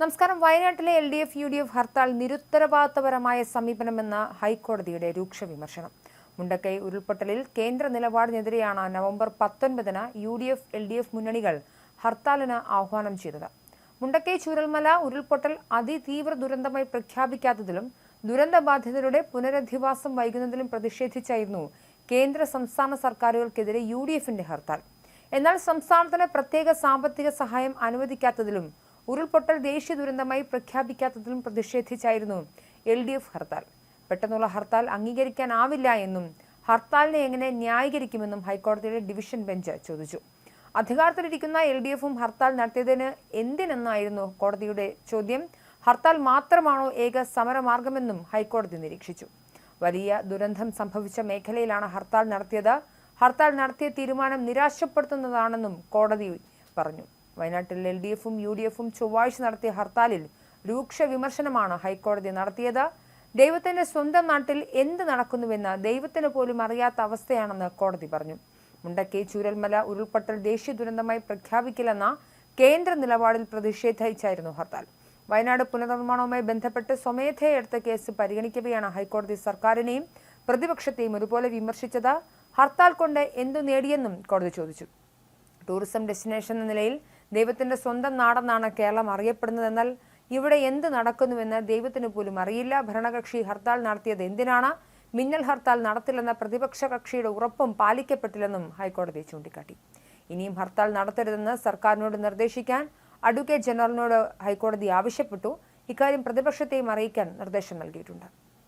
നമസ്കാരം. വയനാട്ടിലെ L D F U D F hartal നിരുത്തരവാദിത്തപരമായ സമീപനമെന്ന ഹൈക്കോടതിയുടെ രൂക്ഷ വിമർശനം. മുണ്ടക്കൈ ഉരുൾപൊട്ടലിൽ കേന്ദ്ര നിലപാടിനെതിരെയാണ് നവംബർ പത്തൊൻപതിന് U D F L D F മുന്നണികൾ ഹർത്താലിന് ആഹ്വാനം ചെയ്തത്. മുണ്ടക്കൈ ചൂരൽമല ഉരുൾപൊട്ടൽ അതിതീവ്ര ദുരന്തമായി പ്രഖ്യാപിക്കാത്തതിലും ദുരന്തബാധിതരുടെ പുനരധിവാസം വൈകുന്നതിലും പ്രതിഷേധിച്ചായിരുന്നു കേന്ദ്ര സംസ്ഥാന സർക്കാരുകൾക്കെതിരെ യു ഡി എഫിന്റെ ഹർത്താൽ. എന്നാൽ സംസ്ഥാനത്തിന് പ്രത്യേക സാമ്പത്തിക സഹായം അനുവദിക്കാത്തതിലും ഉരുൾപൊട്ടൽ ദേശീയ ദുരന്തമായി പ്രഖ്യാപിക്കാത്തതിലും പ്രതിഷേധിച്ചായിരുന്നു എൽ ഡി എഫ് ഹർത്താൽ. പെട്ടെന്നുള്ള ഹർത്താൽ അംഗീകരിക്കാനാവില്ല എന്നും ഹർത്താലിനെ എങ്ങനെ ന്യായീകരിക്കുമെന്നും ഹൈക്കോടതിയുടെ ഡിവിഷൻ ബെഞ്ച് ചോദിച്ചു. അധികാരത്തിലിരിക്കുന്ന എൽ ഡി എഫും ഹർത്താൽ നടത്തിയതിന് എന്തിനെന്നായിരുന്നു കോടതിയുടെ ചോദ്യം. ഹർത്താൽ മാത്രമാണോ ഏക സമരമാർഗമെന്നും ഹൈക്കോടതി നിരീക്ഷിച്ചു. വലിയ ദുരന്തം സംഭവിച്ച മേഖലയിലാണ് ഹർത്താൽ നടത്തിയത്. ഹർത്താൽ നടത്തിയ തീരുമാനം നിരാശപ്പെടുത്തുന്നതാണെന്നും കോടതി പറഞ്ഞു. വയനാട്ടിൽ എൽ ഡി എഫും യു ഡി എഫും ചൊവ്വാഴ്ച നടത്തിയ ഹർത്താലിൽ രൂക്ഷ വിമർശനമാണ് ഹൈക്കോടതി നടത്തിയത്. ദൈവത്തിന്റെ സ്വന്തം നാട്ടിൽ എന്ത് നടക്കുന്നുവെന്ന് ദൈവത്തിന് പോലും അറിയാത്ത അവസ്ഥയാണെന്ന് കോടതി പറഞ്ഞു. മുണ്ടക്കൈ ചൂരൽമല ഉരുൾപൊട്ടൽ ദേശീയ ദുരന്തമായി പ്രഖ്യാപിക്കില്ലെന്ന കേന്ദ്ര നിലപാടിൽ പ്രതിഷേധിച്ചായിരുന്നു ഹർത്താൽ. വയനാട് പുനർനിർമ്മാണവുമായി ബന്ധപ്പെട്ട് സ്വമേധയെ എടുത്ത കേസ് പരിഗണിക്കവെയാണ് ഹൈക്കോടതി സർക്കാരിനെയും പ്രതിപക്ഷത്തെയും ഒരുപോലെ വിമർശിച്ചത്. ഹർത്താൽ കൊണ്ട് എന്തു നേടിയെന്നും കോടതി ചോദിച്ചു. ടൂറിസം ഡെസ്റ്റിനേഷൻ എന്ന നിലയിൽ ദൈവത്തിന്റെ സ്വന്തം നാടെന്നാണ് കേരളം അറിയപ്പെടുന്നതെന്നാൽ ഇവിടെ എന്ത് നടക്കുന്നുവെന്ന് ദൈവത്തിന് പോലും അറിയില്ല. ഭരണകക്ഷി ഹർത്താൽ നടത്തിയത് എന്തിനാണ്? മിന്നൽ ഹർത്താൽ നടത്തില്ലെന്ന പ്രതിപക്ഷ കക്ഷിയുടെ ഉറപ്പും പാലിക്കപ്പെട്ടില്ലെന്നും ഹൈക്കോടതി ചൂണ്ടിക്കാട്ടി. ഇനിയും ഹർത്താൽ നടത്തരുതെന്ന് സർക്കാരിനോട് നിർദ്ദേശിക്കാൻ അഡ്വക്കേറ്റ് ജനറലിനോട് ഹൈക്കോടതി ആവശ്യപ്പെട്ടു. ഇക്കാര്യം പ്രതിപക്ഷത്തെയും അറിയിക്കാൻ നിർദ്ദേശം നൽകിയിട്ടുണ്ട്.